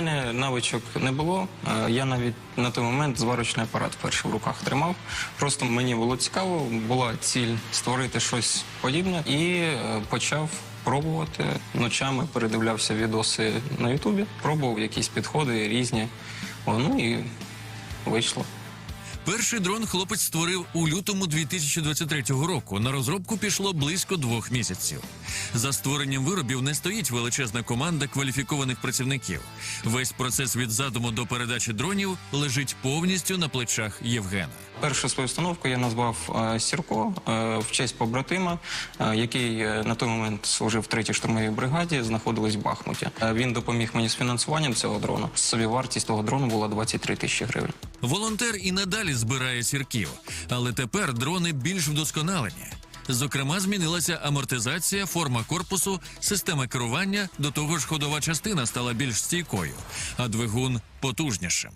мене навичок не було. Е, Я навіть на той момент зварочний апарат вперше в руках тримав. Просто мені було цікаво, була ціль створити щось подібне і е, почав пробувати. Ночами передивлявся відоси на Ютубі, пробував якісь підходи різні. Ну і вийшло. Перший дрон хлопець створив у лютому 2023 року. На розробку пішло близько двох місяців. За створенням виробів не стоїть величезна команда кваліфікованих працівників. Весь процес від задуму до передачі дронів лежить повністю на плечах Євгена. Першу свою установку я назвав е, Сірко е, в честь побратима, е, який на той момент служив в третій штурмовій бригаді, знаходились в Бахмуті. Він допоміг мені з фінансуванням цього дрону. Собівартість того дрону була 23 тисячі гривень. Волонтер і надалі збирає сірків, але тепер дрони більш вдосконалені. Зокрема, змінилася амортизація, форма корпусу, система керування. До того ж, ходова частина стала більш стійкою, а двигун потужнішим.